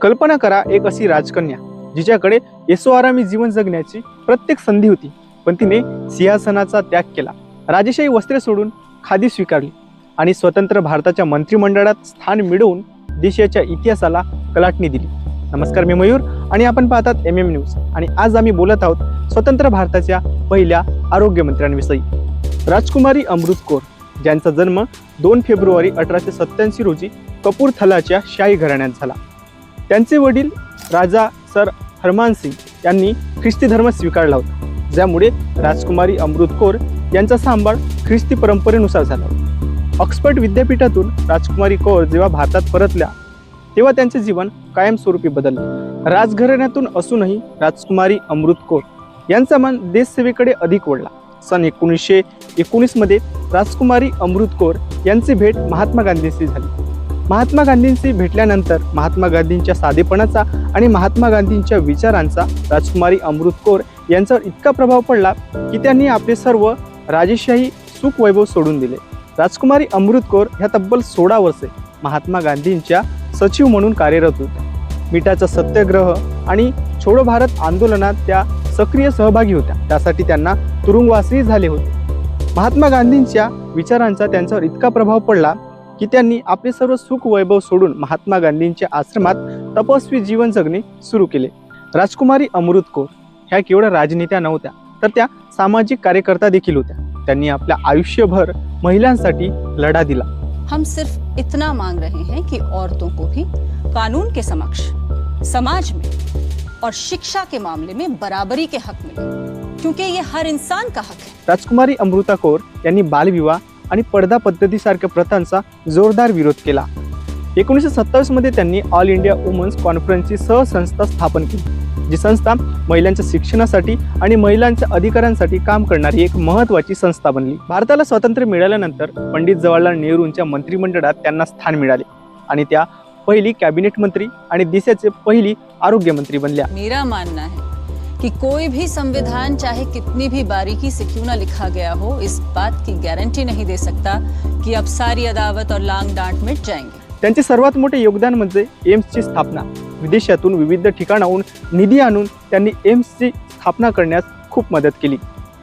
कल्पना करा एक अशी राजकन्या जिच्याकडे येसोआरामी जीवन जगण्याची प्रत्येक संधी होती. पण तिने सिंहासनाचा त्याग केला. राजेशाही वस्त्रे सोडून खादी स्वीकारली आणि स्वतंत्र भारताच्या मंत्रिमंडळात स्थान मिळवून देशाच्या इतिहासाला कलाटणी दिली. नमस्कार मी मयूर आणि आपण पाहतात एम एम न्यूज आणि आज आम्ही बोलत आहोत स्वतंत्र भारताच्या पहिल्या आरोग्यमंत्र्यांविषयी राजकुमारी अमृत कौर ज्यांचा जन्म दोन फेब्रुवारी अठराशे सत्त्याऐंशी रोजी कपूरथलाच्या शाही घराण्यात झाला. त्यांचे वडील राजा सर हरमान सिंग यांनी ख्रिस्ती धर्म स्वीकारला होता ज्यामुळे राजकुमारी अमृत कौर यांचा सांभाळ ख्रिस्ती परंपरेनुसार झाला ऑक्सफर्ड विद्यापीठातून राजकुमारी कौर जेव्हा भारतात परतल्या तेव्हा त्यांचे जीवन कायमस्वरूपी बदलले. राजघराण्यातून असूनही राजकुमारी अमृत कौर यांचा मान देशसेवेकडे अधिक वळला. सन एकोणीसशे एकोणीसमध्ये राजकुमारी अमृत कौर यांची भेट महात्मा गांधींशी झाली. महात्मा गांधींशी भेटल्यानंतर महात्मा गांधींच्या साधेपणाचा आणि महात्मा गांधींच्या विचारांचा राजकुमारी अमृत कौर यांच्यावर इतका प्रभाव पडला की त्यांनी आपले सर्व राजेशाही सुख वैभव सोडून दिले. राजकुमारी अमृत कौर ह्या तब्बल सोळा वर्षे महात्मा गांधींच्या सचिव म्हणून कार्यरत होत्या. मिठाचा सत्याग्रह आणि छोडो भारत आंदोलनात त्या सक्रिय सहभागी होत्या. त्यासाठी त्यांना तुरुंगवासही झाले होते. महात्मा गांधींच्या विचारांचा त्यांच्यावर इतका प्रभाव पडला की त्यांनी आपले सर्व सुख वैभव सोडून महात्मा गांधींच्या आश्रमात तपस्वी जीवन जगणे सुरू केले. राजकुमारी अमृत कौर ह्या केवळ राजनेत्या नव्हत्या तर त्या सामाजिक कार्यकर्ता देखील होत्या. त्यांनी आपल्या आयुष्यभर महिलांसाठी लढा दिला. हम सिर्फ इतना मांग रहे हैं कि औरतों को भी कानून के समक्ष समाज में और शिक्षा के मामले में बराबरी के हक मिले क्योंकि ये हर इंसान का हक है। राजकुमारी अमृता कौर यांनी बालविवाह आणि पडदा पद्धतीसारख्या प्रथांचा जोरदार विरोध केला. एकोणीसशे सत्तावीसमध्ये त्यांनी ऑल इंडिया वुमन्स कॉन्फरन्सची सहसंस्था स्थापन केली जी संस्था महिलांच्या शिक्षणासाठी आणि महिलांच्या अधिकारांसाठी काम करणारी एक महत्त्वाची संस्था बनली. भारताला स्वातंत्र्य मिळाल्यानंतर पंडित जवाहरलाल नेहरूंच्या मंत्रिमंडळात त्यांना स्थान मिळाले आणि त्या पहिली कॅबिनेट मंत्री आणि देशाचे पहिली आरोग्यमंत्री बनल्या. मेरा मानना है. कि कोई भी संविधान चाहे कितनी भी बारीकी से क्यों ना लिखा गया हो इस बात की गारंटी नहीं दे सकता कि अब सारी अदावत और लांग डांट मिट जाएंगे। त्यांचे सर्वात मोठे योगदान म्हणजे एम्सची स्थापना. विदेशातून विविध ठिकाणाहून निधी आणून त्यांनी एम्सची स्थापना करण्यास खूप मदत केली.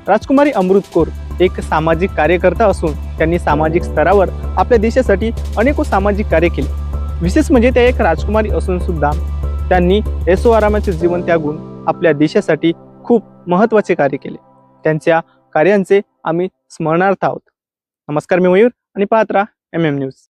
राजकुमारी अमृत कौर एक सामाजिक कार्यकर्ता असून त्यांनी सामाजिक स्तरावर आपल्या देशासाठी अनेको सामाजिक कार्य केले. विशेष म्हणजे त्या एक राजकुमारी असून सुद्धा त्यांनी एसो आरामाचे जीवन त्यागून आपल्या देशासाठी खूप महत्त्वाचे कार्य केले. त्यांच्या कार्यांचे आम्ही स्मरणार्थ आहोत. नमस्कार मी मयूर आणि पाहत राहा एम एम न्यूज